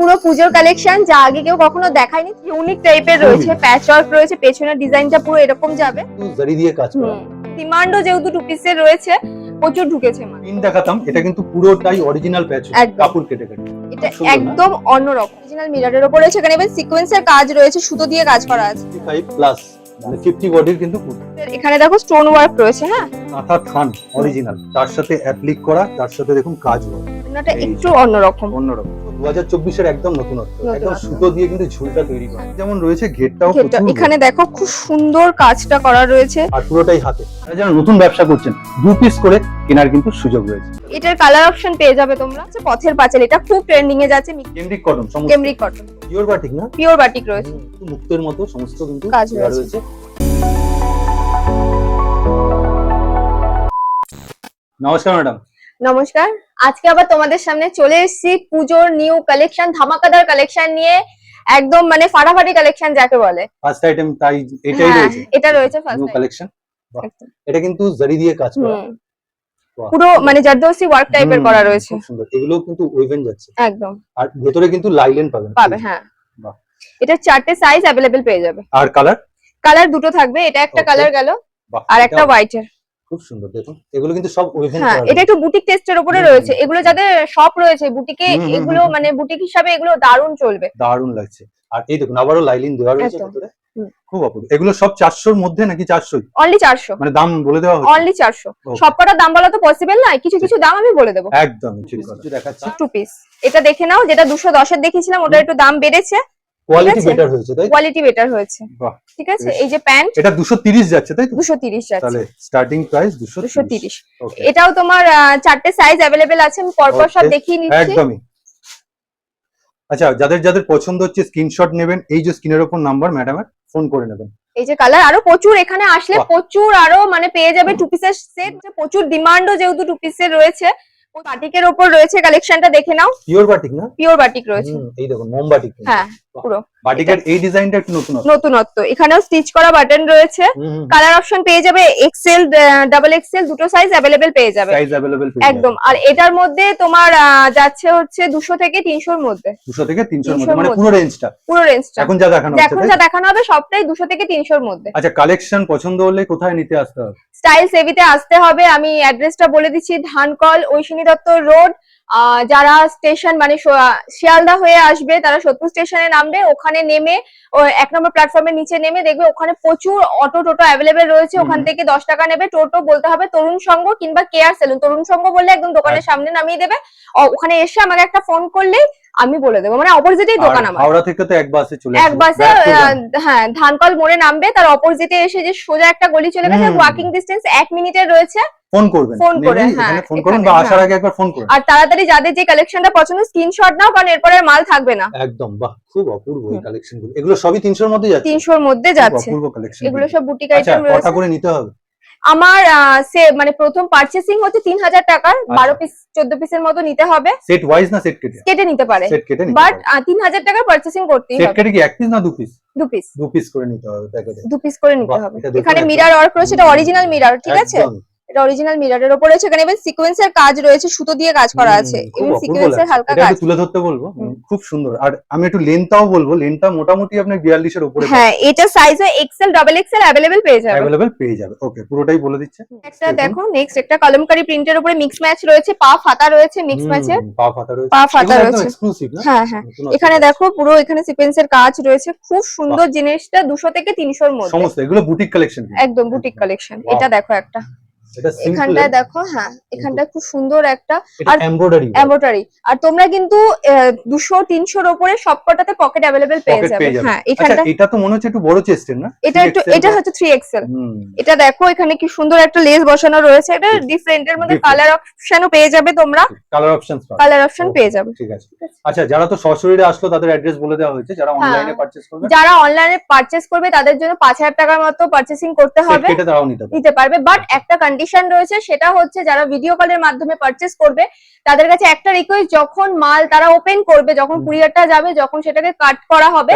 পুরো পুজোর কালেকশন যা আগে কেউ কখনো দেখায়নি। ইউনিক টাইপের রয়েছে প্যাচ ওয়ার্ক রয়েছে পেছনের ডিজাইনটা পুরো এরকম যাবে। জারি দিয়ে কাজ করা। ডিমান্ডও যেহেতু টু পিসের রয়েছে প্রচুর ঢুকেছে মাল পিন দেখাতাম এটা কিন্তু পুরোটাই অরিজিনাল প্যাচ। কাপড় কেটে কেটে। এটা? একদম অন্যরকম। অরিজিনাল মিররের উপর রয়েছে এখানে এবার সিকোয়েন্সের কাজ রয়েছে সুতো দিয়ে কাজ করা আছে। 55 প্লাস মানে 50 বডির কিন্তু। এখানে দেখো স্টোন ওয়ার্ক রয়েছে হ্যাঁ? কাঁথা থান অরিজিনাল তার সাথে অ্যাপ্লিক করা তার সাথে দেখুন কাজ এই একটু অন্যরকম। অন্যরকম। দু হাজার চব্বিশের একদম নতুনত্ব। একদম সুতো দিয়ে কিন্তু ঝুলটা তৈরি করা যেমন রয়েছে ঘেরটাও এখানে দেখো খুব সুন্দর কাজটা করা রয়েছে। আর পুরোটাই হাতে। যারা যারা নতুন ব্যবসা করছেন দু পিস করে কেনার কিন্তু সুযোগ রয়েছে। এটার কালার অপশন পেয়ে যাবে তোমরা। হচ্ছে পথের পাঁচাল। এটা খুব ট্রেন্ডিং এ যাচ্ছে। Cambric cotton cambric cotton pure batik না? পিওর বাটিক রয়েছে। মুক্তের মতো সমস্ত কিন্তু কাজ রয়েছে। নমস্কার ম্যাডাম। নমস্কার। আজকে আবার তোমাদের সামনে চলে এসেছি পুজোর নিউ কালেকশন ধামাকাদার কালেকশন নিয়ে একদম মানে ফাটাফাটি কালেকশন যাকে বলে। ফার্স্ট আইটেম তাই এটাই হ্যাঁ, রয়েছে। এটা রয়েছে নিউ ফার্স্ট কালেকশন এটা কিন্তু জারি দিয়ে কাজ করা। পুরো মানে জারদোসি ওয়ার্ক টাইপের করা রয়েছে। সুন্দর। এগুলো কিন্তু ওয়েভেন যাচ্ছে। একদম। আর ভেতরে কিন্তু লাইলেন পাবেন। পাবে হ্যাঁ। এটা চারটে সাইজ অ্যাভেলেবেল পেয়ে যাবে। আর কালার কালার দুটো থাকবে। এটা একটা কালার গেল আর একটা হোয়াইটের খুব সুন্দর দেখুন। এগুলো কিন্তু সব ওয়েভেন হ্যাঁ এটা একটু বুটিক টেস্টের উপরে রয়েছে। এগুলো যাদের শপ রয়েছে বুটিকে এগুলো মানে বুটিক হিসাবে এগুলো দারুণ চলবে। দারুণ লাগছে। আর এই দেখুন আবারও লাইলিন দেওয়া রয়েছে। ভেতরে। খুব অপূর্ব। এগুলো সব চারশোর মধ্যে নাকি চারশোই? অনলি চারশো। মানে দাম বলে দেওয়া হচ্ছে? অনলি চারশো. সবকটার দাম বলা তো পসিবল নয়। কিছু কিছু দাম আমি বলে দেবো। একদম ঠিক দেখাচ্ছে। টু পিস এটা দেখে নাও যেটা দুশো দশের দেখেছিলাম ওটা একটু দাম বেড়েছে। কোয়ালিটি বেটার হয়েছে তাই কোয়ালিটি বেটার হয়েছে। ঠিক আছে? এই যে প্যান্ট এটা দুশো তিরিশ যাচ্ছে তাই তো? দুশো তিরিশ যাচ্ছে। তাহলে স্টার্টিং প্রাইস দুশো দুশো তিরিশ। ওকে এটাও তোমার চারটে সাইজ অ্যাভেলেবেল আছে আমি পরপর সব দেখিয়ে নিচ্ছি। একদমই। আচ্ছা যাদের যাদের পছন্দ হচ্ছে স্ক্রিনশট নেবেন। এই যে স্ক্রিনের ওপর নাম্বার ম্যাডামের ফোন করে নেবেন। এই যে কালার আরও প্রচুর এখানে আসলে প্রচুর আরও মানে পেয়ে যাবে টু পিসের সেট প্রচুর ডিমান্ডও যেহেতু টু পিসের রয়েছে। বাটিকের ওপর রয়েছে কালেকশনটা দেখে নাও। পিওর বাটিক না? পিওর বাটিক রয়েছে। এই দেখুন মোমবাটিক কিন্তু। হ্যাঁ। পুরো। বাটিকের এই ডিজাইনটা একটু নতুন নতুনত্ব। এখানেও স্টিচ করা বাটন রয়েছে। কালার অপশন পেয়ে যাবে এক্সেল ডাবল এক্সেল দুটো সাইজ অ্যাভেলেবেল পেয়ে যাবে। সাইজ একদম। আর এটার মধ্যে তোমার আহ, যাচ্ছে হচ্ছে দুশো থেকে তিনশোর মধ্যে। দুশো থেকে তিনশোর 300 মধ্যে মানে পুরো রেঞ্জটা পুরো রেঞ্জটা এখন যা দেখানো হচ্ছে এখন যা দেখানো হবে সবটাই দুশো থেকে তিনশোর মধ্যে। আচ্ছা কালেকশন পছন্দ হলে কোথায় নিতে আসতে হবে? স্টাইল সেভিতে আসতে হবে। আমি অ্যাড্রেসটা বলে দিচ্ছি। ধানকল ঐশিনী দত্ত রোড যারা স্টেশন মানে শিয়ালদা হয়ে আসবে তারা সত্তর স্টেশনে নামবে ওখানে নেমে এক নম্বর প্ল্যাটফর্মের নিচে নেমে দেখবে ওখানে প্রচুর অটো টোটো অ্যাভেলেবেল রয়েছে ওখান থেকে দশ টাকা নেবে টোটো বলতে হবে তরুণ সংঘ কিংবা কেয়ার সেলুন তরুণ সংঘ বললে একদম দোকানের আচ্ছা। সামনে নামিয়ে দেবে। ওখানে এসে আমাকে একটা ফোন করলেই আমি বলে দেবো। মানে অপোজিটেই দোকান আমার। হাওড়া থেকে তো এক বাসে চলে এক বাসে। হ্যাঁ ধানকল মোড়ে নামবে তার অপোজিটে এসে যে সোজা একটা গলি চলে গেছে ওয়াকিং ডিস্টেন্স এক মিনিটের রয়েছে। ফোন করবেন। ফোন করে, হ্যাঁ, ফোন করুন বা আসার হ্যাঁ। আগে একবার ফোন করুন। আর তাড়াতাড়ি যাদের যে কালেকশনটা পছন্দ স্ক্রিনশট নাও কারণ এরপরে মাল থাকবে না। একদম বাহ খুব অপূর্ব এই হুম। কালেকশনগুলো। এগুলো সবই তিনশোর মধ্যে যাচ্ছে? তিনশোর মধ্যে যাচ্ছে। অপূর্ব কালেকশন এগুলো সব বুটিক আচ্ছা আইটেম কটা রয়েছে করে নিতে হবে? আমার সে মানে প্রথম পারচেসিং হচ্ছে তিন হাজার টাকার আচ্ছা। বারো পিস চোদ্দ পিসের মতো নিতে হবে। সেট ওয়াইজ না সেট কেটে? কেটে নিতে পারে। সেট কেটে নিতে বাট হবে তিন হাজার টাকার পার্চেসিং করতেই সেট কেটে কি এক পিস না দু পিস দু পিস দু পিস করে নিতে হবে প্যাকেটে দু পিস করে নিতে হবে। এখানে। মিরার ওয়ার্ক রয়েছে এটা অরিজিনাল মিরার ঠিক আছে। এটা অরিজিনাল মিরারের উপরে রয়েছে। এখানে ইভেন সিকোয়েন্সের কাজ রয়েছে সুতো দিয়ে কাজ করা আছে। অপূর্ব সিকোয়েন্সের হালকা কাজ। তুলে ধরতে বলব। খুব সুন্দর। আর আমি একটু লেন্থটাও বলব। লেন্থটা মোটামুটি আপনার বিয়াল্লিশের উপরে হ্যাঁ এটা size XL double XL available পেয়ে যাবে অ্যাভেলেবেল পেয়ে যাবে। ওকে পুরোটাই বলে দিচ্ছে। একটা দেখো নেক্সট একটা কলমকারি প্রিন্টের উপরে মিক্স ম্যাচ রয়েছে পা ফাতা রয়েছে মিক্স ম্যাচের হুম, পা ফাটা রয়েছে। পা ফাতা রয়েছে। এক্সক্লুসিভ না? হ্যাঁ হ্যাঁ। এখানে দেখো পুরো এখানে সিকোয়েন্সের কাজ রয়েছে। খুব সুন্দর জিনিসটা দুশো থেকে তিনশোর মধ্যে। সমস্ত এগুলো বুটিক কালেকশন একদম বুটিক কালেকশন এটা দেখো একটা। এখানটায় দেখো হ্যাঁ এখানটা খুব সুন্দর একটা আর এমব্রয়ডারি এমব্রয়ডারি আর তোমরা কিন্তু দুশো তিনশোর ওপরে সবকটাতে পকেট অ্যাভেলেবেল পেয়ে যাবে। হ্যাঁ আচ্ছা এখানটা এটা তো মনে হচ্ছে একটু বড় চেস্টের না? এটা একটু এটা হচ্ছে থ্রি এক্সেল এটা দেখো এখানে কি সুন্দর একটা লেস বসানো রয়েছে। এটা ডিফারেন্টের মধ্যে Different. কালার অপশনও পেয়ে যাবে তোমরা। কালার অপশনস পাবে। কালার অপশন পেয়ে যাবে। ঠিক আছে। আচ্ছা যারা তো সরাসরি আসলো তাদের অ্যাড্রেস বলে দেওয়া হয়েছে। যারা হ্যাঁ। অনলাইনে পারচেজ করবে। যারা অনলাইনে পারচেস করবে তাদের জন্য পাঁচ হাজার টাকার মতো পারচেসিং করতে হবে। কেটে তারাও নিতে পারবে। বাট একটা কন্ডিশন রয়েছে সেটা হচ্ছে যারা ভিডিও কলের মাধ্যমে পারচেস করবে তাদের কাছে একটা রিকোয়েস্ট যখন মাল তারা ওপেন করবে যখন কুরিয়ারটা যাবে যখন সেটাকে কাট করা হবে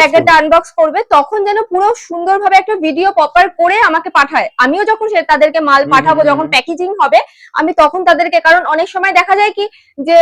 প্যাকেটটা আনবক্স করবে। তখন যেন পুরো সুন্দরভাবে একটা ভিডিও প্রপার করে আমাকে পাঠায়। আমিও যখন সে তাদেরকে মাল পাঠাবো যখন প্যাকেজিং হবে আমি তখন তাদেরকে কারণ অনেক সময় দেখা যায় কি যে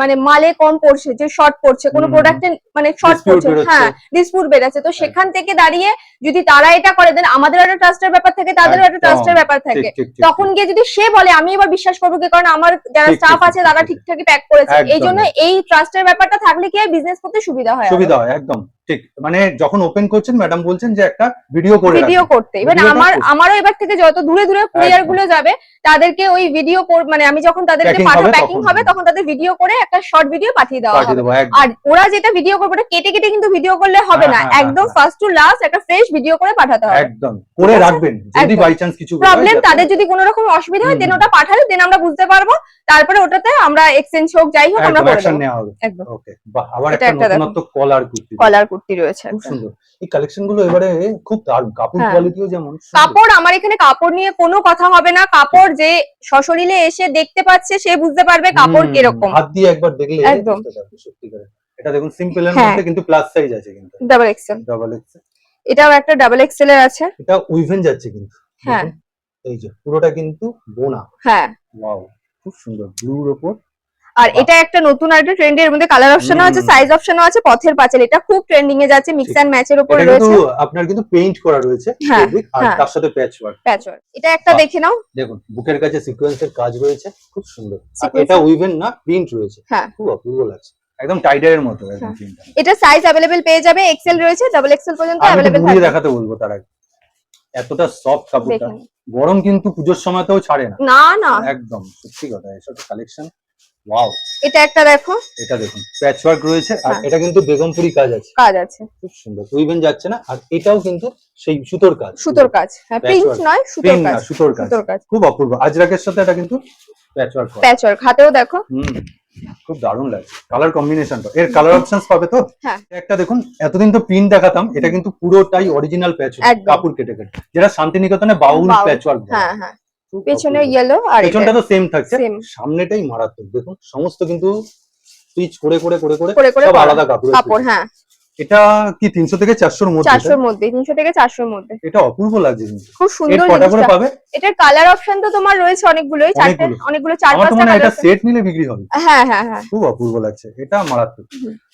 মানে মালে কম পড়ছে যে শর্ট পড়ছে কোনো প্রোডাক্টে মানে শর্ট পড়ছে। হ্যাঁ ডিসপুট বেড়েছে তো সেখান থেকে দাঁড়িয়ে যদি তারা এটা করে দেন আমাদের একটা ট্রাস্টের ব্যাপার থাকে তাদেরও একটা ট্রাস্টের ব্যাপার থাকে। তখন গিয়ে যদি সে বলে আমি এবার বিশ্বাস করব কি? কারণ আমার যারা স্টাফ আছে তারা ঠিকঠাকই প্যাক করেছে। এই জন্য এই ট্রাস্টের ব্যাপারটা থাকলে কি বিজনেস করতে সুবিধা হয় সুবিধা হয় একদম। ঠিক মানে যখন ওপেন করছেন ম্যাডাম বলছেন যে একটা ভিডিও করে ভিডিও করতে। এবার আমার আমারও এবার থেকে যত দূরে দূরে কুরিয়ারগুলো যাবে তাদেরকে ওই ভিডিও মানে আমি যখন তাদেরকে পাঠাবো প্যাকিং হবে তখন তাদের ভিডিও করে একটা শর্ট ভিডিও পাঠিয়ে দেওয়া হবে। আর ওরা যেটা ভিডিও করবে ওটা কেটে কেটে কিন্তু ভিডিও করলে হবে হ্যাঁ, না। হ্যাঁ, হ্যাঁ, একদম। ফার্স্ট টু লাস্ট একটা ফ্রেশ ভিডিও করে পাঠাতে হবে। একদম। করে রাখবেন। যদি। বাই চান্স কিছু প্রবলেম তাদের যদি কোনো রকম অসুবিধা হয় দেন ওটা পাঠালে দেন আমরা বুঝতে পারব। তারপরে ওটাতে আমরা এক্সচেঞ্জ হোক যাই হোক আমরা করে দেবো। একদম। ওকে বাহ আবার একটা। নতুনত্ব কলার কুর্তি কলার কুর্তি রয়েছে। সুন্দর। এই কালেকশনগুলো এবারে খুব দারুণ। কাপড় হ্যাঁ। কোয়ালিটিও যেমন কাপড় আমার এখানে কাপড় নিয়ে কোনো কথা হবে না। কাপড় যে সশরীরে এসে দেখতে পাচ্ছে সে বুঝতে পারবে কাপড় কীরকম। হাত দিয়ে একবার দেখলে একদম। সত্যি করে। এটা দেখুন সিম্পল এর হ্যাঁ। মধ্যে কিন্তু প্লাস সাইজ আছে কিন্তু। ডাবল এক্সেল ডাবল এক্স এটাও একটা ডাবল এক্সেল এর আছে। এটা উইভেন যাচ্ছে কিন্তু। হ্যাঁ। এই যে পুরোটা কিন্তু বোনা। হ্যাঁ। ওয়াও খুব সুন্দর। ব্লুর ওপর আর এটা একটা নতুন একটা ট্রেন্ড এর মধ্যে কালার অপশনও আছে। সাইজ অপশনও আছে পথের পাঁচাল। এটা খুব ট্রেন্ডিং এ যাচ্ছে মিক্স। এন্ড ম্যাচের উপর রয়েছে। আপনার কিন্তু পেইন্ট করা রয়েছে হ্যাঁ, fabric, আর হ্যাঁ। তার সাথে প্যাচ ওয়ার্ক প্যাচওয়ার্ক এটা একটা দেখে নাও। দেখুন বুকের কাছে সিকোয়েন্সের কাজ রয়েছে খুব সুন্দর। আর এটা উইভেন না প্রিন্ট রয়েছে। হ্যাঁ। খুব অপূর্ব লাগছে। একদম টাইডারের মতো একদম হ্যাঁ। এটা সাইজ অ্যাভেলেবেল পেয়ে যাবে এক্সেল রয়েছে ডাবল এক্সেল পর্যন্ত একটু অ্যাভেলেবেল থাকবে। দেখাতে বলব তার আগে। এতটা সফট কাপড়টা। গরম কিন্তু পুজোর সময়তেও ছাড়ে না। না না। একদম সত্যি কথা এসব কালেকশন ওয়াও এটা একটা দেখো। এটা দেখুন প্যাচ ওয়ার্ক রয়েছে আর হ্যাঁ। এটা কিন্তু বেগমপুরি কাজ আছে। কাজ আছে। খুব সুন্দর উইভেন যাচ্ছে না আর এটাও কিন্তু সেই সুতোর কাজ। সুতোর কাজ হ্যাঁ প্রিন্ট নয় সুতোর কাজ সুতোর কাজ। সুতোর কাজ। খুব অপূর্ব আজরাকের সাথে এটা কিন্তু প্যাচ ওয়ার্ক করা প্যাচওয়ার্ক হাতেও দেখো। হুম খুব দারুণ লাগছে কালার কম্বিনেশনটা এর কালার অপশনস পাবে তো? হ্যাঁ। একটা দেখুন এতদিন তো প্রিন্ট দেখাতাম এটা কিন্তু পুরোটাই অরিজিনাল প্যাচ। কাপড় কেটে কেটে। যেটা শান্তিনিকেতনে বাউল বাউল, প্যাচ ওয়ার্ক হ্যাঁ হ্যাঁ। পেছনে ইয়েলো আর পেছনটা তো সেম থাকছে. সামনেটাই মারাত্মক। দেখুন সমস্ত কিন্তু সুইচ করে করে করে করে সব আলাদা কাপড় কাপড় হ্যাঁ। এটা কি তিনশো থেকে চারশোর মধ্যে? চারশোর মধ্যে তিনশো থেকে চারশোর মধ্যে। এটা? অপূর্ব লাগছে খুব সুন্দর কটা করে পাবে? এটার কালার অপশন তো তোমার রয়েছে অনেকগুলোই চারটে অনেকগুলো। চার পাঁচটা মনে এটা সেট নিলে বিক্রি হবে। হ্যাঁ হ্যাঁ হ্যাঁ। খুব অপূর্ব লাগছে। এটা মারাত্মক।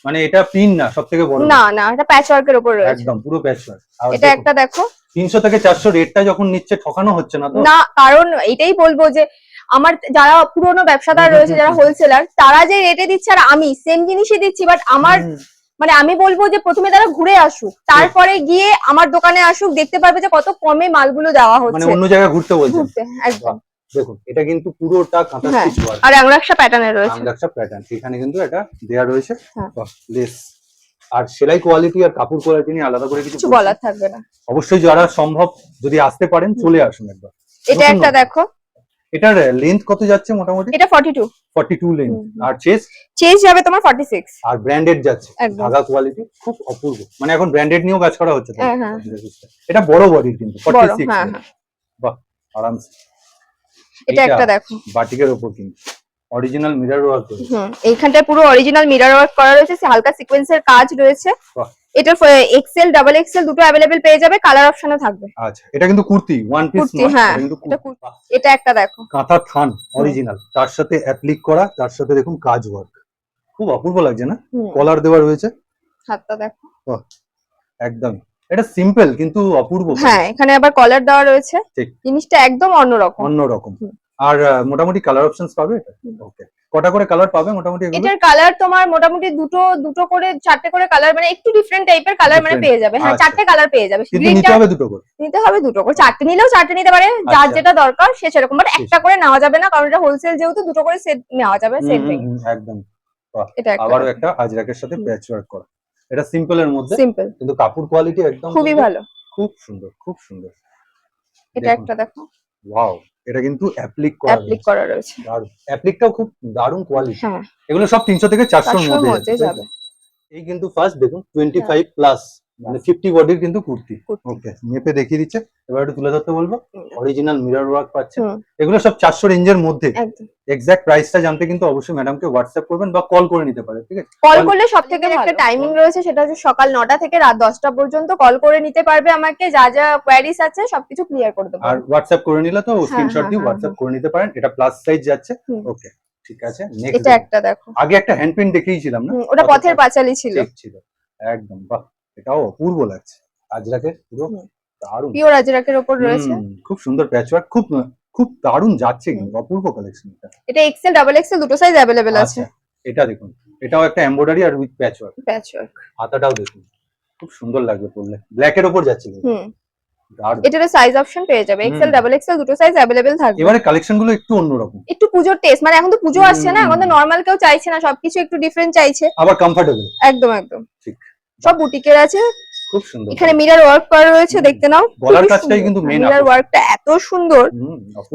মানে এটা পিন না সব থেকে বড়। না না এটা প্যাচ ওয়ার্কের উপর রয়েছে। একদম পুরো প্যাচ এটা একটা দেখো। তিনশো থেকে চারশো রেটটা যখন নিচ্ছে ঠকানো হচ্ছে না তো? না কারণ এটাই বলব যে আমার যারা পুরনো ব্যবসাদার রয়েছে যারা হোলসেলার তারা যে রেটে দিচ্ছে আর আমি সেম জিনিসই দিচ্ছি বাট আমার মানে আমি বলব যে প্রথমে তারা ঘুরে আসুক তারপরে গিয়ে আমার দোকানে আসুক দেখতে পারবে যে কত কমে মালগুলো দেওয়া হচ্ছে। মানে অন্য জায়গায় ঘুরতে বলছে একদম। দেখুন এটা কিন্তু পুরোটা কাঁথা হ্যাঁ। স্টিচ ওয়ার্ক আর একটা প্যাটার্নের রয়েছে। একটা প্যাটার্ন এখানে কিন্তু এটা দেয়া রয়েছে। হ্যাঁ। লেস আর সেলাই কোয়ালিটি আর কাপড় কোয়ালিটি নিয়ে আলাদা করে কিছু কিছু বলার থাকবে না। অবশ্যই যারা সম্ভব যদি আসতে পারেন চলে আসুন একবার। এটা একটা দেখো। এটার লেন্থ কত যাচ্ছে মোটামুটি? এটা forty two forty two length হুম, হুম। আর চেস্ট চেঞ্জ যাবে তোমার ফর্টি সিক্স আর ব্র্যান্ডেড যাচ্ছে। ধাগা কোয়ালিটি খুব অপূর্ব। মানে এখন ব্র্যান্ডেড নিয়েও কাজ করা হচ্ছে। হ্যাঁ, হ্যাঁ। এটা বড় বডির কিন্তু ফর্টি বড় সিক্স হ্যাঁ। বাহ আরামসে। এটা একটা দেখো। বাটিকের ওপর কিন্তু। অরিজিনাল মিরর ওয়ার্ক হুম এইখানটায় পুরো অরিজিনাল মিরর ওয়ার্ক করা রয়েছে। হালকা সিকোয়েন্সের কাজ রয়েছে। বাহ। এটা এক্সেল ডাবল এক্সেল দুটো অ্যাভেলেবেল পেয়ে যাবে কালার অপশনও থাকবে। আচ্ছা এটা কিন্তু কুর্তি ওয়ান পিস কুর্তি, হ্যাঁ, এটা একটা দেখো। কাঁথা থান অরিজিনাল তার সাথে অ্যাপ্লিক করা তার সাথে দেখুন কাজ ওয়ার্ক খুব অপূর্ব লাগছে না? কলার দেওয়া রয়েছে। হাতটা দেখো। একদম। এটা সিম্পল কিন্তু অপূর্ব। হ্যাঁ এখানে আবার কলার দেওয়া রয়েছে। জিনিসটা একদম অন্যরকম। অন্য রকম হুম। আর মোটামুটি কালার অপশনস পাবে? এটা ওকে কটা করে কালার পাবে মোটামুটি এটার কালার তোমার মোটামুটি দুটো দুটো করে চারটে করে কালার মানে একটু ডিফারেন্ট টাইপের কালার মানে পেয়ে যাবে। হ্যাঁ আচ্ছা। চারটে কালার পেয়ে যাবে। নিতে হবে দুটো করে। নিতে হবে দুটো করে। চারটে নিলেও চারটে নিতে পারে যার আচ্ছা। যেটা দরকার সে সেরকম। বাট একটা করে নেওয়া যাবে না কারণ এটা হোলসেল যেহেতু দুটো করে সেট নেওয়া যাবে সেট একদম। এটা আবারও একটা একটা আজরাকের সাথে প্যাচ ওয়ার্ক করা। এটা সিম্পল এর মধ্যে সিম্পল কিন্তু কাপড় কোয়ালিটি একদম খুবই ভালো। খুব সুন্দর খুব সুন্দর। এটা একটা দেখো। ওয়াও এটা কিন্তু অ্যাপ্লিক করা অ্যাপ্লিক করা রয়েছে। অ্যাপ্লিকটাও খুব দারুণ কোয়ালিটি হ্যাঁ। এগুলো সব তিনশো থেকে চারশোর মধ্যে যাবে। এই কিন্তু ফার্স্ট দেখুন টোয়েন্টি ফাইভ প্লাস মানে ফিফটি বডির কিন্তু কুর্তি। ওকে মেপে দেখিয়ে দিচ্ছে। এবার একটু তুলে ধরতে বলব। অরিজিনাল মিরর ওয়ার্ক পাচ্ছে। এগুলো সব চারশো রেঞ্জের মধ্যে। একদম। এক্সাক্ট প্রাইসটা জানতে কিন্তু অবশ্যই ম্যাডামকে হোয়াটসঅ্যাপ করবেন বা কল করে নিতে পারেন ঠিক আছে? কল করলে সব থেকে একটা টাইমিং রয়েছে সেটা হচ্ছে সকাল নটা থেকে রাত দশটা পর্যন্ত কল করে নিতে পারবে আমাকে। যা যা কোয়ারিস আছে সবকিছু ক্লিয়ার করে দেবো। আর হোয়াটসঅ্যাপ করে নিলে তো স্ক্রিনশট দিয়ে হ্যাঁ, হোয়াটসঅ্যাপ করে নিতে পারেন। এটা প্লাস সাইজ যাচ্ছে। ওকে ঠিক আছে। নেক্সট এটা একটা দেখো। আগে একটা হ্যান্ড প্রিন্ট দেখিয়েছিলাম না? ওটা পথের পাঁচালি ছিল। check ছিল। একদম বাহ। এটাও অপূর্ব লাগছে। আজরাকে পুরো। দারুণ। পিওর আজরাকের ওপর রয়েছে। খুব সুন্দর প্যাচওয়ার্ক খুব খুব দারুণ যাচ্ছে কিন্তু অপূর্ব কালেকশন এটা। এটা এক্সেল ডাবল এক্সেল দুটো সাইজ অ্যাভেলেবেল আছে। আচ্ছা এটা দেখুন এটাও একটা এমব্রয়ডারি আর উইথ প্যাচওয়ার্ক প্যাচওয়ার্ক হাতাটাও দেখুন খুব সুন্দর লাগবে পরলে। ব্ল্যাক এর উপর যাচ্ছে। হুম। এটারও সাইজ অপশন পেয়ে যাবে। এক্সেল। ডাবল এক্সেল দুটো সাইজ অ্যাভেলেবেল থাকবে। এবারে কালেকশনগুলো একটু অন্যরকম। একটু পুজোর টেস্ট মানে এখন তো পুজো আসছে না এখন তো। নর্মাল কেউ চাইছে না সবকিছু একটু ডিফারেন্ট চাইছে। আবার কমফোর্টেবল একদম একদম। ঠিক। সব বুটিকের আছে। খুব সুন্দর। এখানে মিরার ওয়ার্ক করা রয়েছে দেখতে নাও। গলার কাজটাই কিন্তু মেন মিরার। ওয়ার্কটা এত সুন্দর।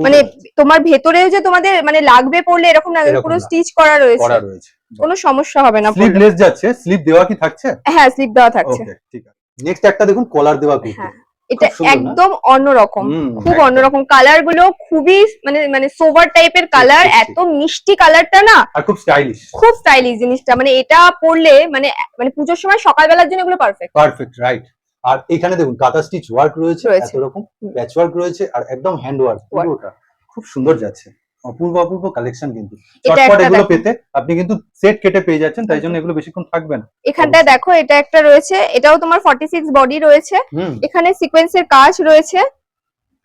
মানে তোমার ভেতরে যে তোমাদের মানে লাগবে পড়লে এরকম না পুরো স্টিচ করা রয়েছে। করা রয়েছে। কোনো সমস্যা হবে না স্লিপ স্লিভলেস যাচ্ছে। স্লিভ দেওয়া কি থাকছে? হ্যাঁ স্লিপ দেওয়া থাকছে। ঠিক আছে। নেক্সট একটা দেখুন কলার দেওয়া কুর্তি। হ্যাঁ। এটা একদম অন্যরকম খুব। অন্যরকম। কালারগুলো খুবই মানে মানে সোভার টাইপের কালার। এত মিষ্টি কালারটা না আর খুব স্টাইলিশ খুব স্টাইলিশ জিনিসটা। মানে এটা পরলে মানে মানে পুজোর সময় সকালবেলার জন্য এগুলো পারফেক্ট পারফেক্ট রাইট আর এখানে দেখুন কাঁথা স্টিচ ওয়ার্ক রয়েছে এরকম এত রকম প্যাচ ওয়ার্ক রয়েছে আর একদম হ্যান্ড ওয়ার্ক. পুরোটা খুব সুন্দর যাচ্ছে। অপূর্ব অপূর্ব কালেকশন কিন্তু। চটপট এগুলো পেতে। আপনি কিন্তু সেট কেটে পেয়ে যাচ্ছেন তাই জন্য এগুলো বেশিক্ষণ থাকবে না। এখানটায় দেখো এটা একটা রয়েছে। এটাও তোমার 46 বডি রয়েছে। এখানে সিকোয়েন্সের কাজ রয়েছে।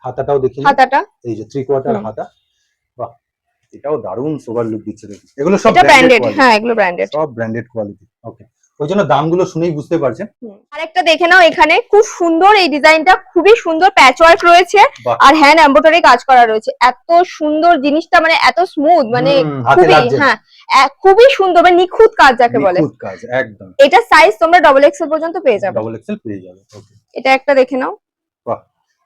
হাতাটাও দেখি হাতাটা। এই যে থ্রি কোয়ার্টার। হাতা। বাহ! এটাও দারুণ সোবার লুক দিচ্ছে দেখুন। এগুলো সব ব্র্যান্ডেড হ্যাঁ এগুলো ব্র্যান্ডেড সব ব্র্যান্ডেড কোয়ালিটি ওকে ওই জন্য দামগুলো শুনেই বুঝতে পারছেন। আরেকটা দেখে নাও এখানে। খুব সুন্দর এই ডিজাইনটা খুবই সুন্দর প্যাচ ওয়ার্ক রয়েছে আর হ্যান্ড এমব্রয়ডারি কাজ করা রয়েছে। এত সুন্দর জিনিসটা মানে এত স্মুথ মানে খুবই হ্যাঁ খুবই সুন্দর মানে নিখুঁত কাজ যাকে বলে। নিখুঁত কাজ একদম। এটা সাইজ তোমরা ডবল এক্সেল পর্যন্ত পেয়ে যাবে। ডাবল এক্সেল পেয়ে যাবে ওকে এটা একটা দেখে নাও।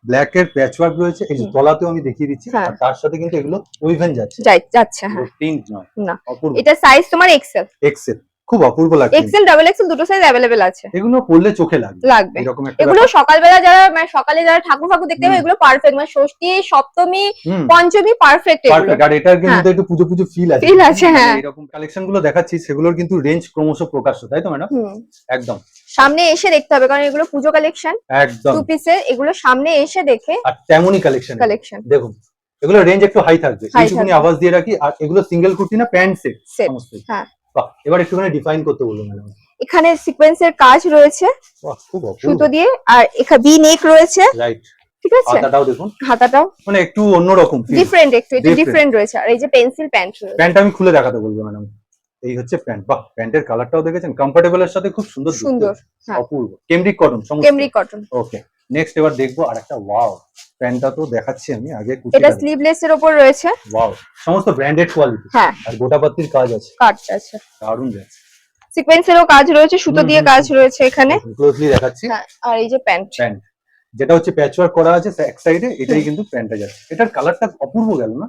ব্ল্যাক এর প্যাচ ওয়ার্ক রয়েছে। এই যে তলাতেও আমি দেখিয়ে দিচ্ছি হ্যাঁ। আর তার সাথে কিন্তু এগুলো উইভেন যাচ্ছে। যাচ্ছে হ্যাঁ। প্রিন্ট নয় না। এটা সাইজ তোমার এক্সেল এক্সেল খুব অপূর্ব লাগছে। এক্সেল ডাবল এক্সেল দুটো সাইজ অ্যাভেলেবেল আছে। এগুলো পরলে চোখে লাগবে। লাগবে। এরকম একটা এগুলো সকালবেলা যারা মানে সকালে যারা ঠাকুর ফাকুর দেখতে হবে এগুলো পারফেক্ট মানে ষষ্ঠী সপ্তমী পঞ্চমী পারফেক্ট এগুলো। পারফেক্ট আর এটার কিন্তু হ্যাঁ। একটু পুজো পুজো ফিল আছে। Feel আছে, মানে হ্যাঁ। এরকম কালেকশনগুলো দেখাচ্ছি সেগুলোর কিন্তু রেঞ্জ ক্রমশ প্রকাশ্য তাই তো ম্যাডাম একদম। সামনে এসে দেখতে হবে কারণ এগুলো পুজো কালেকশন একদম। টু পিসের এগুলো সামনে এসে দেখে আর তেমনই কালেকশন কালেকশন দেখুন এগুলো রেঞ্জ একটু হাই থাকবে। এইটুকুনি আওয়াজ দিয়ে রাখি আর এগুলো সিঙ্গেল কুর্তি না প্যান্ট সেট সেট সমস্ত। হ্যাঁ। বাহ এবার একটুখানি ডিফাইন করতে বলুন ম্যাডাম এখানে সিকোয়েন্সের কাজ রয়েছে বাহ খুব অপূর্ব। সুতো দিয়ে আর এখানে বি নেক রয়েছে। রাইট ঠিক আছে? হাতাটাও দেখুন। হাতাটাও। মানে একটু অন্যরকম ডিফারেন্ট একটু এটা ডিফারেন্ট রয়েছে। আর এই যে পেন্সিল প্যান্ট রয়েছে। প্যান্ট আমি খুলে দেখাতে বলব ম্যাডাম এই হচ্ছে প্যান্ট বাহ প্যান্টের কালারটাও দেখেছেন? কমফোর্টেবল এর সাথে খুব সুন্দর সুন্দর হ্যাঁ। অপূর্ব। Cambric cotton cambric cotton okay next এবার দেখব আর একটা ওয়াও প্যান্টটা তো দেখাচ্ছি আমি আগে এটা স্লিভলেস এর উপর রয়েছে। ওয়াও সমস্ত ব্র্যান্ডেড কোয়ালিটি হ্যাঁ। আর গোটাপাতির কাজ আছে। কাট আছে। দারুণ যাচ্ছে সিকোয়েন্সেরও কাজ রয়েছে সুতো দিয়ে কাজ রয়েছে এখানে। ক্লোজলি দেখাচ্ছি। হ্যাঁ আর এই যে প্যান্ট। প্যান্ট যেটা হচ্ছে প্যাচওয়ার্ক করা আছে এক সাইডে এটাই কিন্তু প্যান্টটা যাচ্ছে। এটার কালারটা অপূর্ব গেল না?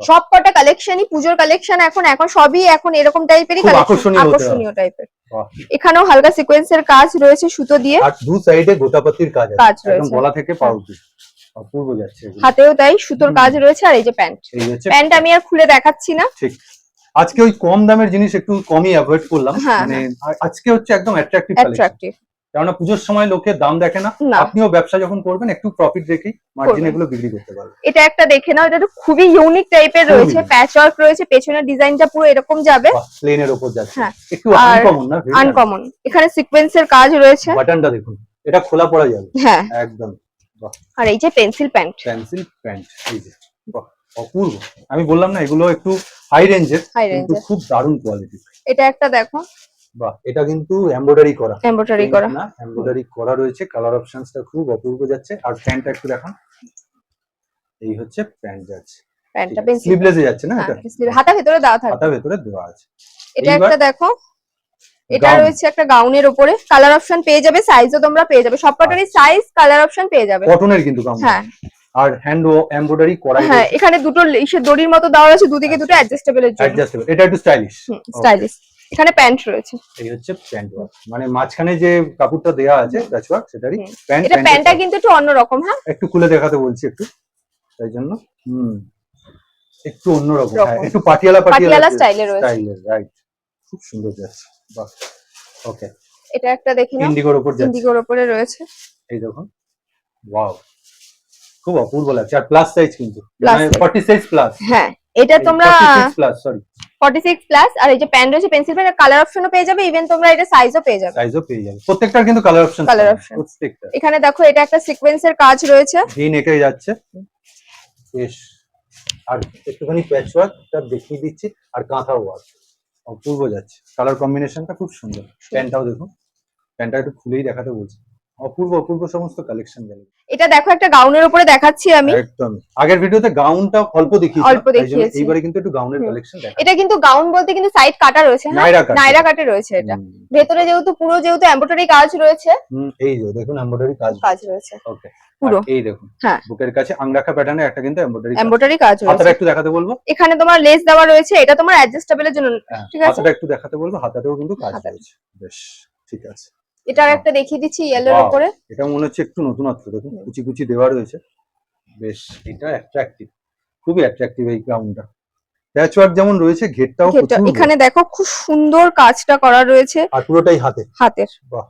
সব কটা কালেকশনই পুজোর কালেকশন এখন এখন সবই এখন এরকম টাইপেরই কালেকশন আকর্ষণীয় টাইপের এখানেও হালকা সিকোয়েন্সের কাজ রয়েছে সুতো দিয়ে। আর দু সাইডে গোটাপাতির কাজ কাজ আছে। একদম। গলা থেকে পা অব্দি অপূর্ব যাচ্ছে। হাতেও তাই সুতোর কাজ রয়েছে আর এই যে প্যান্ট। প্যান্ট আমি আর খুলে দেখাচ্ছি না। ঠিক। আজকে ওই কম দামের জিনিস একটু কমই অ্যাভয়েড করলাম। হ্যাঁ, মানে আজকে হচ্ছে একদম অ্যাট্রাকটিভ অ্যাট্রাকটিভ কেননা পুজোর সময় লোকে দাম দেখে না। আপনিও ব্যবসা যখন করবেন একটু প্রফিট রেখেই মার্জিন এগুলো বিক্রি করতে পারবেন। এটা একটা দেখে নাও এটা তো খুবই ইউনিক টাইপের রয়েছে। প্যাচ ওয়ার্ক রয়েছে পেছনের ডিজাইনটা পুরো এরকম যাবে। প্লেনের ওপর যাচ্ছে। হ্যাঁ। একটু আনকমন না আনকমন এখানে সিকোয়েন্সের কাজ রয়েছে। বাটনটা দেখুন এটা খোলা পড়া যাবে। হ্যাঁ। একদম। আর এই যে পেন্সিল প্যান্ট পেন্সিল প্যান্ট এই যে বাহ, অপূর্ব। আমি বললাম না এগুলো একটু হাই রেঞ্জের কিন্তু খুব দারুণ কোয়ালিটি এটা একটা দেখো। বাহ এটা কিন্তু এমব্রয়ডারি করা। এমব্রয়ডারি করা। না এমব্রয়ডারি করা রয়েছে। কালার অপশনসটা খুব অপূর্ব যাচ্ছে। আর প্যান্টটা একটু দেখান। এই হচ্ছে প্যান্ট যাচ্ছে প্যান্টটা স্লিভলেসে যাচ্ছে না এটা? হাতা ভেতরে দেওয়া থাকবে। হাতা ভেতরে দেওয়া আছে। এটা একটা দেখো। এটা রয়েছে একটা গাউনের উপরে। কালার অপশন পেয়ে যাবে সাইজও তোমরা পেয়ে যাবে। সবকটারই সাইজ কালার অপশন পেয়ে যাবে। কটনের কিন্তু কাম হ্যাঁ। আর হ্যান্ড এমব্রয়ডারি করাই হ্যাঁ এখানে দুটো ইসের দড়ির মতো দেওয়া আছে দুদিকে দুটো অ্যাডজাস্টেবলের জন্য। অ্যাডজাস্টেবল এটা একটু স্টাইলিশ স্টাইলিশ এখানে প্যান্ট রয়েছে। এই হচ্ছে প্যান্ট ওয়ার্ক মানে মাঝখানে যে কাপড়টা দেওয়া আছে প্যাচ ওয়ার্ক সেটারই প্যান্ট এটা প্যান্টটা কিন্তু একটু অন্যরকম হ্যাঁ? একটু খুলে দেখাতে বলছি একটু। তাই জন্য হুম। একটু অন্যরকম রকম। হ্যাঁ একটু পাটিয়ালা পাটিয়ালা স্টাইলে রয়েছে। স্টাইলের রাইট খুব সুন্দর যাচ্ছে বাহ ওকে এটা একটা দেখি না ইন্ডিগোর উপর যাচ্ছে। ইন্ডিগোর উপরে রয়েছে। এই দেখুন ওয়াও খুব অপূর্ব লাগছে। আর প্লাস সাইজ কিন্তু মানে 46 প্লাস হ্যাঁ এটা তোমরা 46 প্লাস সরি 46 প্লাস আর এই যে প্যান্ট রয়েছে পেন্সিল প্যান্ট কালার অপশনও পেয়ে যাবে ইভেন তোমরা এটা সাইজও পেয়ে যাবে। সাইজও পেয়ে যাবে। প্রত্যেকটার কিন্তু কালার অপশন Colour option। প্রত্যেকটা। এখানে দেখো এটা একটা সিকোয়েন্সের কাজ রয়েছে। ভি নেকে যাচ্ছে। বেশ আর একটুখানি প্যাচ ওয়ার্কটা দেখিয়ে দিচ্ছি আর কাঁথা ওয়ার্ক অপূর্ব যাচ্ছে। কালার কম্বিনেশনটা খুব সুন্দর। প্যান্টটাও দেখুন। প্যান্টটা একটু খুলেই দেখাতে বলছি। অপূর্ব অপূর্ব সমস্ত কালেকশন গেল এটা দেখো একটা গাউনের উপরে দেখাচ্ছি আমি। একদম। আগের ভিডিওতে গাউনটা অল্প দেখিয়েছি অল্প দেখিয়েছি। এইবারে কিন্তু একটু গাউনের কালেকশন দেখা এটা কিন্তু গাউন বলতে কিন্তু সাইড কাটা রয়েছে হ্যাঁ? নাইরা কাটে রয়েছে এটা। ভেতরে যেহেতু পুরো যেহেতু এমব্রয়ডারি কাজ রয়েছে। হুম, এই যে দেখুন এমব্রয়ডারি কাজ কাজ রয়েছে। ওকে পুরো। এই দেখুন হ্যাঁ। বুকের কাছে আংরাখা প্যাটার্নে একটা কিন্তু এমব্রয়ডারি এমব্রয়ডারি কাজ হাতাটা রয়েছে একটু দেখাতে বলব? এখানে তোমার লেস দেওয়া রয়েছে এটা তোমার অ্যাডজাস্টেবলের জন্য হ্যাঁ, ঠিক আছে। হাতাটা একটু দেখাতে বলব হাতাতেও কিন্তু কাজ হাতাটা। রয়েছে। বেশ ঠিক আছে। এটা একটা দেখিয়ে দিচ্ছি ইয়েলোর. উপরে। এটা মনে হচ্ছে একটু নতুনত্ব দেখুন। কুচি কুচি দেওয়া রয়েছে। বেশ এটা অ্যাট্রাকটিভ খুবই অ্যাট্রাকটিভ এই গ্রাউন্ডটা প্যাচ ওয়ার্ক যেমন রয়েছে ঘেরটাও এখানে দেখো খুব সুন্দর কাজটা করা রয়েছে আর পুরোটাই হাতে? হাতের। বাহ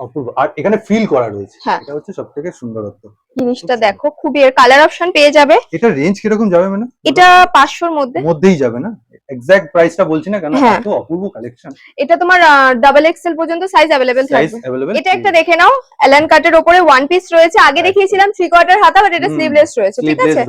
অপূর্ব। আর এখানে ফিল করা রয়েছে। হ্যাঁ। এটা হচ্ছে সব থেকে সুন্দরত্ব। জিনিসটা দেখো খুবই এর কালার অপশন পেয়ে যাবে। এটা রেঞ্জ কীরকম যাবে মানে এটা পাঁচশোর মধ্যে। মধ্যেই যাবে না? এক্সাক্ট প্রাইসটা বলছি না কেন হ্যাঁ। এত অপূর্ব কালেকশন এটা তোমার ডাবল এক্সেল পর্যন্ত সাইজ সাইজ থাকবে। এটা একটা দেখে নাও অ্যালান কাটের উপরে ওয়ান পিস রয়েছে। আগে দেখিয়েছিলাম থ্রি কোয়ার্টার হাতা বাট এটা স্লিভলেস রয়েছে ঠিক আছে?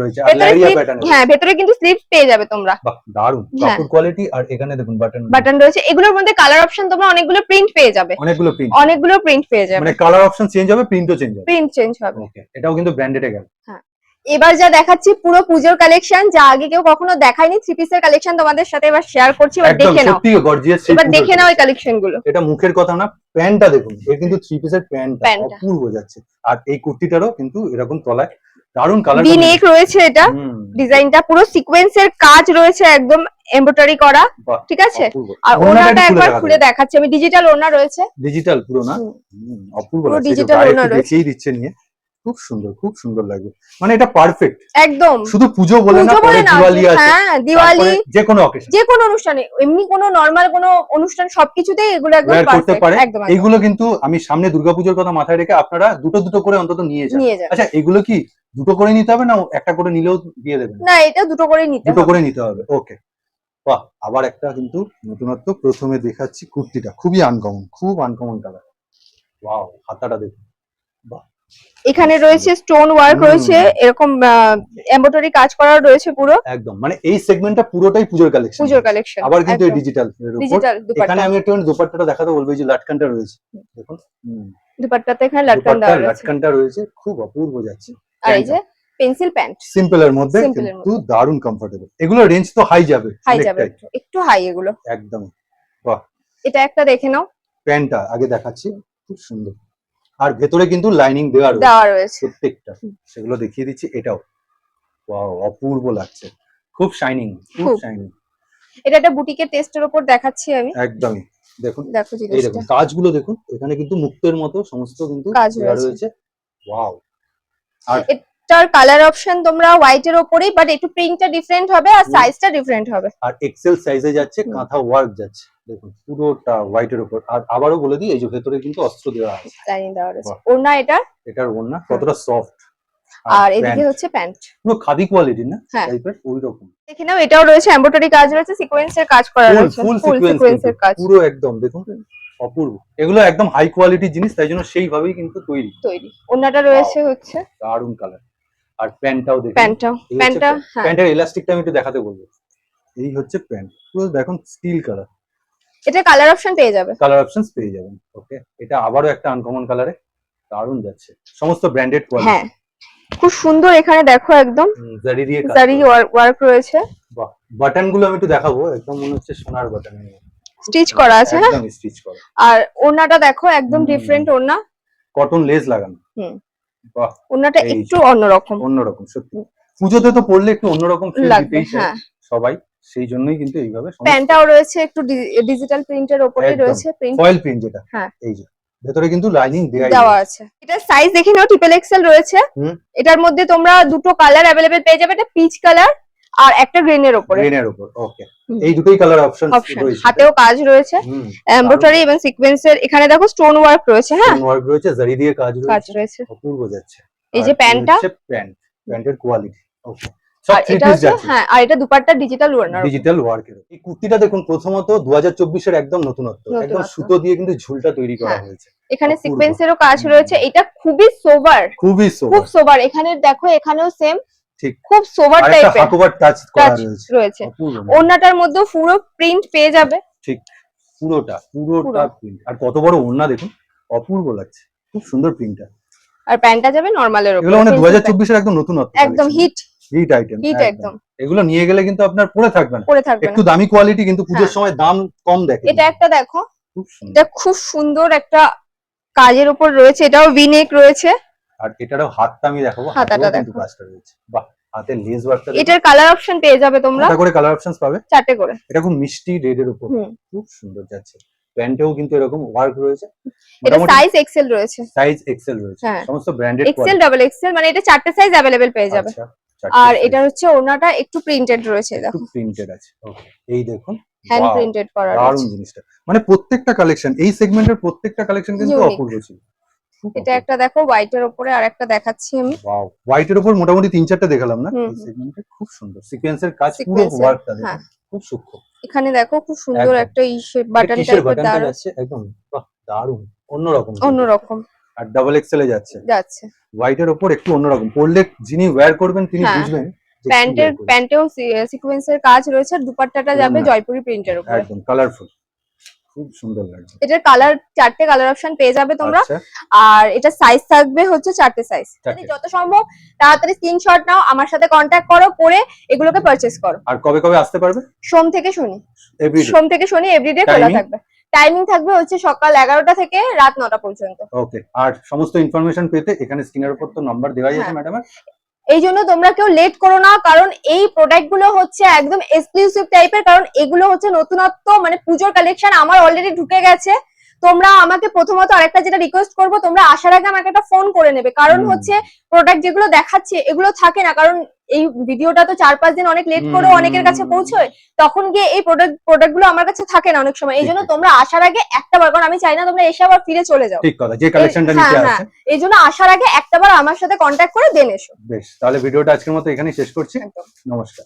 হ্যাঁ ভেতরে কিন্তু স্লিভ পেয়ে যাবে তোমরা। দারুণ হ্যাঁ। কাপড় কোয়ালিটি আর এখানে দেখুন বাটন বাটন রয়েছে। এগুলোর মধ্যে কালার অপশন তোমরা অনেকগুলো প্রিন্ট পেয়ে যাবে। অনেকগুলো প্রিন্ট অনেকগুলো প্রিন্ট পেয়ে যাবে। মানে কালার অপশন চেঞ্জ হবে প্রিন্টও চেঞ্জ হবে। প্রিন্ট চেঞ্জ হবে। ওকে এটাও কিন্তু ব্র্যান্ডেডে গেল। এবার যা দেখাচ্ছি পুরো পুজোর কালেকশন যা আগে কেউ কখনো দেখায়নি থ্রি পিসের কালেকশন তোমাদের সাথে এবার শেয়ার করছি এবার দেখে নাও। সত্যি গর্জিয়াস এবার দেখে নাও এই কালেকশনগুলো। এটা মুখের কথা না প্যান্টটা দেখুন এর কিন্তু থ্রি পিসের প্যান্ট প্যান্টটা। অপূর্ব যাচ্ছে। আর এই কুর্তিটারও কিন্তু এরকম তলায় দারুণ কালার ভি নেক রয়েছে এটা ডিজাইনটা পুরো সিকোয়েন্সের কাজ রয়েছে একদম এমব্রয়ডারি করা ঠিক আছে? আর ওনাটা একবার খুলে দেখাচ্ছি আমি ডিজিটাল ওনা রয়েছে। ডিজিটাল পুরো না? অপূর্ব পুরো লাগছে যে ওনা রয়েছে। দিচ্ছে নিয়ে। খুব সুন্দর খুব সুন্দর লাগবে। মানে এটা পারফেক্ট একদম। শুধু পুজো বলে না পরে দিওয়ালি আছে হ্যাঁ দিওয়ালি যে কোনো অকেশন যে কোনো অনুষ্ঠানে এমনি কোনো নরমাল কোনো অনুষ্ঠান সবকিছুতেই এগুলো একদম করতে পারে। এইগুলো কিন্তু আমি সামনে দুর্গাপুজোর কথা মাথায় রেখে আপনারা দুটো দুটো করে অন্তত নিয়ে যান। আচ্ছা এগুলো কি দুটো করে নিতে হবে না একটা করে নিলেও দিয়ে দেবেন? না এটা দুটো করে নিতে দুটো করে নিতে হবে ওকে। বাহ আবার একটা কিন্তু নতুনত্ব প্রথমে দেখাচ্ছি কুর্তিটা। খুবই আনকমন খুব আনকমন কালার ওয়াও হাতাটা দেখুন। এখানে রয়েছে স্টোন ওয়ার্ক রয়েছে এরকম এমব্রয়ডারি কাজ করা রয়েছে পুরো। একদম মানে এই সেগমেন্টটা পুরোটাই পুজোর কালেকশন পুজোর কালেকশন আবার কিন্তু ডিজিটাল ডিজিটাল এখানে আমি একটু দোপাট্টাটা দেখাতে বলব এই যে লাটকানটা রয়েছে দেখুন। দুপাট্টাতে এখানে লাটকান দেওয়া রয়েছে। লাটকানটা রয়েছে খুব অপূর্ব যাচ্ছে। আর এই যে পেন্সিল প্যান্ট সিম্পল এর মধ্যে কিন্তু দারুণ কমফোর্টেবল এগুলো রেঞ্জ তো হাই যাবে হাই যাবে একটু একটু হাই এগুলো। একদম। বাহ। এটা একটা দেখে নাও। প্যান্টটা আগে দেখাচ্ছি। খুব সুন্দর। আর ভেতরে কিন্তু লাইনিং দেওয়া রয়েছে। দেওয়া রয়েছে। প্রত্যেকটা। সেগুলো দেখিয়ে দিচ্ছি এটাও। ওয়াও অপূর্ব লাগছে। খুব শাইনিং খুব। শাইনিং এটা একটা বুটিকের টেস্টের উপর দেখাচ্ছি আমি। একদমই। দেখুন দেখো এই জিনিসটা। দেখুন কাজগুলো দেখুন এখানে কিন্তু মুক্তের মতো সমস্ত কিন্তু কাজ রয়েছে। ওয়াও ওয়াও এটার কালার অপশন তোমরা হোয়াইট এর উপরেই বাট একটু প্রিন্টটা ডিফারেন্ট হবে আর। সাইজটা ডিফারেন্ট হবে। আর এক্সেল সাইজে যাচ্ছে কাঁথা ওয়ার্ক যাচ্ছে। দেখুন পুরোটা হোয়াইট এর উপর আর আবারও বলে দিই এই যে ভেতরে কিন্তু অস্ত্র দেওয়া আছে। লাইনিং দেওয়া বাহ। ওড়না এটা? এটার ওড়না কতটা সফট আর এদিকে হচ্ছে প্যান্ট পুরো খাদি কোয়ালিটি না? হ্যাঁ। টাইপের ওই রকম দেখে নাও এটাও রয়েছে এমব্রয়ডারি কাজ রয়েছে সিকোয়েন্সের কাজ করা রয়েছে। ফুল সিকোয়েন্সের কাজ। পুরো একদম দেখুন অপূর্ব। এগুলো একদম হাই কোয়ালিটির জিনিস তাই জন্য সেইভাবেই কিন্তু তৈরি। তৈরি। ওড়নাটা রয়েছে হচ্ছে। দারুণ কালার আর প্যান্টটাও দেখুন। প্যান্টটাও। প্যান্টটা হ্যাঁ। প্যান্টের এলাস্টিকটা আমি একটু দেখাতে বলব। এই হচ্ছে প্যান্ট। পুরো দেখুন স্টিল কালার এটা কালার অপশন পেয়ে যাবে। কালার অপশনস পেয়ে যাবেন। ওকে এটা আবারও একটা আনকমন কালারে দারুণ যাচ্ছে। সমস্ত ব্র্যান্ডেড কোয়ালিটি হ্যাঁ। খুব সুন্দর এখানে দেখো একদম। জারি দিয়ে জারি ওয়ার্ক রয়েছে। বাহ! বাটনগুলো আমি একটু দেখাবো। একদম মনে হচ্ছে সোনার বাটন স্টিচ করা আছে হ্যাঁ? একদম স্টিচ করা। আর ওড়নাটা দেখো একদম। ডিফারেন্ট ওড়না। কটন লেস লাগানো। হুম। বাহ ওড়নাটা একটু অন্যরকম। অন্যরকম সত্যি। পুজোতে তো পড়লে একটু অন্যরকম ফিল দিতেই হ্যাঁ। সবাই সেই জন্যই কিন্তু এইভাবে প্যান্টটাও রয়েছে একটু ডিজিটাল প্রিন্টের ওপরেই রয়েছে প্রিন্ট ফয়েল প্রিন্ট যেটা হ্যাঁ। এই যে ভেতরে কিন্তু লাইনিং দেওয়া আছে। এটা সাইজ দেখে নাও ট্রিপল এক্সেল রয়েছে। হুম। এটার মধ্যে তোমরা দুটো কালার অ্যাভেলেবেল পেয়ে যাবে এটা পিচ কালার আর একটা গ্রিনের ওপরে গ্রেনের উপর ওকে এই দুটোই কালার অপশন রয়েছে। হাতেও কাজ রয়েছে। এমব্রয়ডারি এবং সিকোয়েন্সের এখানে দেখো স্টোন ওয়ার্ক রয়েছে হ্যাঁ? স্টোন ওয়ার্ক রয়েছে জারি দিয়ে কাজ রয়েছে কাজ রয়েছে। অপূর্ব যাচ্ছে। এই যে প্যান্টটা? প্যান্ট প্যান্টের কোয়ালিটি ওকে হ্যাঁ আর এটা দুপাট্টা ডিজিটাল ওয়ার্নার ডিজিটাল ওয়ার্কের এই কুর্তিটা দেখুন প্রথমত দু হাজার চব্বিশের একদম নতুনত্ব। একদম নতুনত্ব। সুতো দিয়ে কিন্তু ঝুলটা তৈরি করা হ্যাঁ। হয়েছে। এখানে অপূর্ব। সিকোয়েন্সেরও কাজ রয়েছে। এটা খুবই সোবার খুবই খুব সোবার সোবার এখানে দেখো এখানেও সেম ঠিক। খুব সোবার টাইপের হাকোবার টাচ করা রয়েছে। ওড়নাটার মধ্যে পুরো প্রিন্ট পেয়ে যাবে। ঠিক পুরোটা পুরোটা প্রিন্ট আর কত বড় ওড়না দেখুন অপূর্ব লাগছে। খুব সুন্দর প্রিন্টটা আর প্যান্টটা যাবে নরমালের উপর এগুলো মানে দু pencil হাজার pant। চব্বিশের একদম নতুনত্ব একদম হিট হিট আইটেম হিট একদম। এগুলো নিয়ে গেলে কিন্তু আপনার পরে থাকবে না। পরে থাকবে একটু দামি কোয়ালিটি কিন্তু পুজোর হ্যাঁ। সময় দাম কম দেখে। এটা একটা দেখো। এটা খুব সুন্দর একটা কাজের উপর রয়েছে। এটাও ভিনেক রয়েছে। আর এটারও হাতটা আমি দেখাবো হাতাটা কিন্তু। কাজটা রয়েছে। বাহ হাতের লেস ওয়ার্কটা এটার কালার অপশন পেয়ে যাবে তোমরা? করে কালার অপশনস পাবে? চারটে করে। এটা খুব মিষ্টি রেড এর উপর। খুব সুন্দর যাচ্ছে। প্যান্টেও কিন্তু এরকম ওয়ার্ক রয়েছে। এটা সাইজ এক্সেল রয়েছে। সাইজ এক্সেল রয়েছে। হ্যাঁ। সমস্ত ব্র্যান্ডেড এক্সেল ডাবল এক্সেল মানে এটা চারটে সাইজ অ্যাভেলেবেল পেয়ে যাবে। আচ্ছা, আর এটা হচ্ছে ওনাটা একটু প্রিন্টেড রয়েছে দেখো। একটু প্রিন্টেড আছে। ওকে এই দেখুন। হ্যান্ড প্রিন্টেড করা দারুণ জিনিসটা। মানে প্রত্যেকটা কালেকশন এই সেগমেন্টের প্রত্যেকটা কালেকশন কিন্তু অপূর্ব ছিল। এটা একটা দেখো হোয়াইটের উপরে আর একটা দেখাচ্ছি আমি। ওয়াও হোয়াইটের উপর মোটামুটি তিন চারটে দেখালাম না? হুম, এই সেগমেন্টে খুব সুন্দর। সিকোয়েন্সের কাজ পুরো এর, ওয়ার্কটা হ্যাঁ। খুব সূক্ষ্ম। এখানে দেখো খুব সুন্দর। একটা ইসে বাটন টাইপের দেওয়া যাচ্ছে একদম। বাহ দারুণ। অন্যরকম। অন্যরকম। আর ডাবল এক্সেল এ যাচ্ছে। যাচ্ছে। হোয়াইটের ওপর একটু অন্যরকম। পরলে যিনি ওয়্যার করবেন তিনি হ্যাঁ। বুঝবেন প্যান্টের। প্যান্টেও সিকোয়েন্সের কাজ রয়েছে আর দুপাট্টাটা যাবে জয়পুরি প্রিন্টের উপরে একদম কালারফুল খুব সুন্দর লাগছে। এটার কালার চারটে কালার অপশন পেয়ে যাবে তোমরা। আচ্ছা। আর এটা সাইজ থাকবে হচ্ছে চারটে সাইজ চারটে। যত সম্ভব তাড়াতাড়ি স্ক্রিনশট নাও আমার সাথে কন্ট্যাক্ট করো করে এগুলোকে পারচেস করো। আর কবে কবে আসতে পারবে? সোম থেকে শনি। এভরিডে সোম থেকে শনি এভরিডে খোলা থাকবে। টাইমিং থাকবে হচ্ছে সকাল এগারোটা থেকে রাত নটা পর্যন্ত। ওকে আর সমস্ত ইনফরমেশন পেতে এখানে স্ক্রিনের উপর তো নাম্বার দেওয়াই আছে। ম্যাডাম এই জন্য তোমরা কেউ লেট করো না, কারণ এই প্রোডাক্টগুলো হচ্ছে একদম এক্সক্লুসিভ টাইপের কারণ এগুলো হচ্ছে নতুনত্ব মানে পুজোর কালেকশন আমার অলরেডি ঢুকে গেছে। তোমরা আমাকে প্রথমত আরেকটা যেটা রিকোয়েস্ট করব তোমরা আসার আগে আমাকে একটা ফোন করে নেবে। কারণ হচ্ছে প্রোডাক্ট যেগুলো দেখাচ্ছে এগুলো থাকে না। কারণ এই ভিডিওটা তো চার পাঁচ দিন অনেক লেট করে অনেকের কাছে পৌঁছয় তখন গিয়ে এই প্রোডাক্ট প্রোডাক্টগুলো আমার কাছে থাকে না অনেক সময়। এই জন্য। তোমরা আসার আগে একটা বার কারণ আমি চাই না তোমরা এসে আবার ফিরে চলে যাও। ঠিক কথা যে কালেকশনটা হ্যাঁ, নিচে হ্যাঁ। আছে এই জন্য আসার আগে একটা বার আমার সাথে কন্ট্যাক্ট করে দেন এসো। বেশ তাহলে ভিডিওটা আজকের মতো এখানেই শেষ করছি। নমস্কার।